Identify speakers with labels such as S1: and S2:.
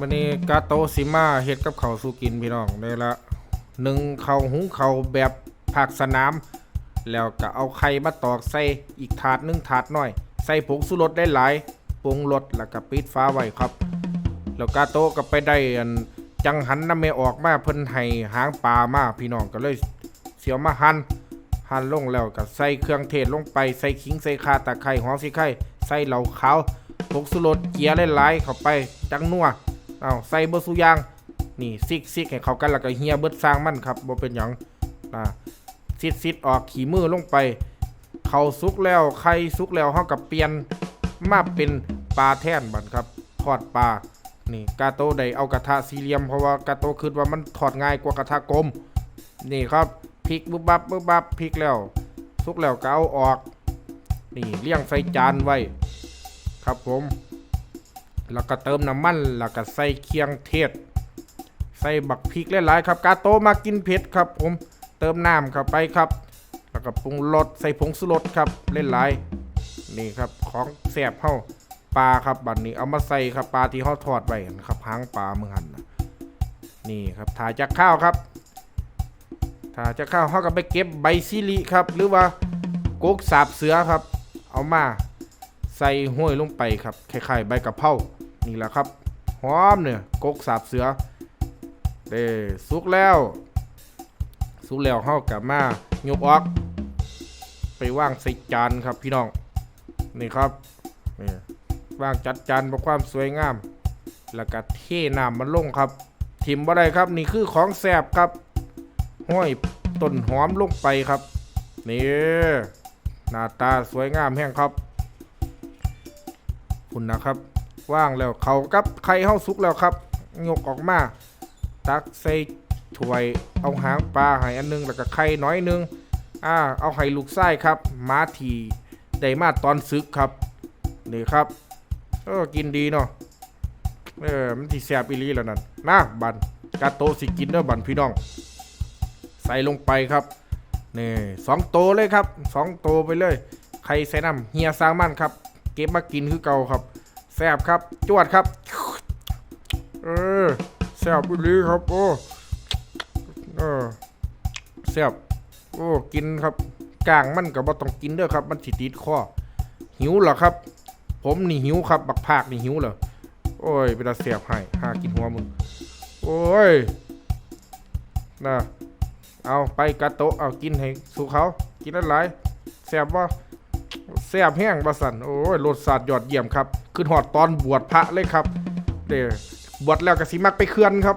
S1: วันนี้กาโตะสิมาเฮ็ดกับข้าสู่กินพี่น้องได้ละหนึ่งข้าหุงข้าแบบภาคสนาม แล้วก็เอาไข่มาตอกใส่อีกถาดหนึงถาดหน้อย ใส่ผงสุรสได้หลายปรุงรสแล้วก็ปิดฟ้าไว้ครับ แล้วกาโตก็ไปได้อันจังหันน้ำเมออกมาเพิ่นให้หางปลามาพี่น้องก็เลยเสียวมาหั่นหั่นลงแล้วก็ใส่เครื่องเทศลงไปใส่ขิงใส่ข่าตะไคร้หอมสิไข่ใส่เหล้าขาวผงสุรสเกียร์หลายๆเข้าไปจังนัว เอาใส่เบอร์สุยางนี่ซิกซิกให้เข้ากันแล้วก็เฮียเบิดสร้างมันครับบ่เป็นหยังอ่าซิดซิดออกขี่มือลงไป เขาสุกแล้วไข่สุกแล้วเฮากับเปลี่ยนมาเป็นปลาแท่นบัดครับทอดปลานี่กาโตได้เอากระทะสี่เหลี่ยมเพราะว่ากาโตคิดว่ามันทอดง่ายกว่ากระทะกลม นี่ครับพริกบุบบับบุบบับพริกแล้วสุกแล้วก็เอาออก นี่เลี้ยงใส่จานไว้ ครับผม แล้วก็เติมน้ำมัน แล้วก็ใส่เคียงเทศ ใส่บักพริกหลายๆครับกาโตมากินเผ็ดครับผมเติมน้ำเข้าไปครับ แล้วก็ปรุงรสใส่ผงสุรสครับเล่นหลายนี่ครับของแซ่บเฮาปลาครับบัดนนี้เอามาใส่ครับปลาที่เฮาทอดไว้นะครับหางปลาเมืองหันนะนี่ครับถ่ายจากข้าวครับถ่ายจากข้าวเฮาก็ไปเก็บใบซิลิครับ หรือว่าโกกสาบเสือครับ เอามาใส่ห้วยลงไปครับคล้ายๆใบกะเพรา นี่แหละครับหอมเนี่ยกกสาบเสือเด้สุกแล้ว สุกแล้วเฮากลับมายกออก ไปว่างใส่จานครับพี่น้อง นี่ครับนี่ว่างจัดจานเพื่อความสวยงาม แล้วก็เทน้ำมันลงครับทิมบ่ได้ครับนี่คือของแสบครับ ห้อยต้นหอมลงไปครับ นี่หน้าตาสวยงามแห้งครับ คุณนะครับ ว่างแล้วเขากับไข่เฮาสุกแล้วครับยกออกมา ตักใส่ถ้วยเอาหางปลาให้อันหนึงแล้วก็ไข่น้อยหนึงอ่าเอาให้ลูกไส้ครับมาทีได้มาตอนซึกครับนี่ครับเออกินดีเนาะเออมันที่แซ่บอีลีแล้วนั่นนะบันกาโตสิกินเด้อบันพี่น้อง ใส่ลงไปครับนี่สองโตเลยครับสองโตไปเลย ใครใส่น้ำเฮียสร้างมันครับ เก็บมากินคือเก่าครับ แซบครับ จวดครับ เออแซบอีหลีครับ โอ้ เออแซบโอ้ กินครับกลางมันก็บ่ต้องกินเด้อครับ มันสิติดคอหิวเหรอครับ ผมนี่หิวครับ บักภาคนี่หิวเหรอ โอ้ยเป็นตาเสียบให้หากินหัวมึง โอ้ยน่ะเอาไปกาโตะเอากินให้สู่เขา กินอะไรแซ่บว่า แซ่บแห้งบะสันโอ้ยรสชาติยอดเยี่ยมครับ ขึ้นหอดตอนบวชพระเลยครับเดี๋ยวบวชแล้วก็สิมักไปเคลื่อนครับ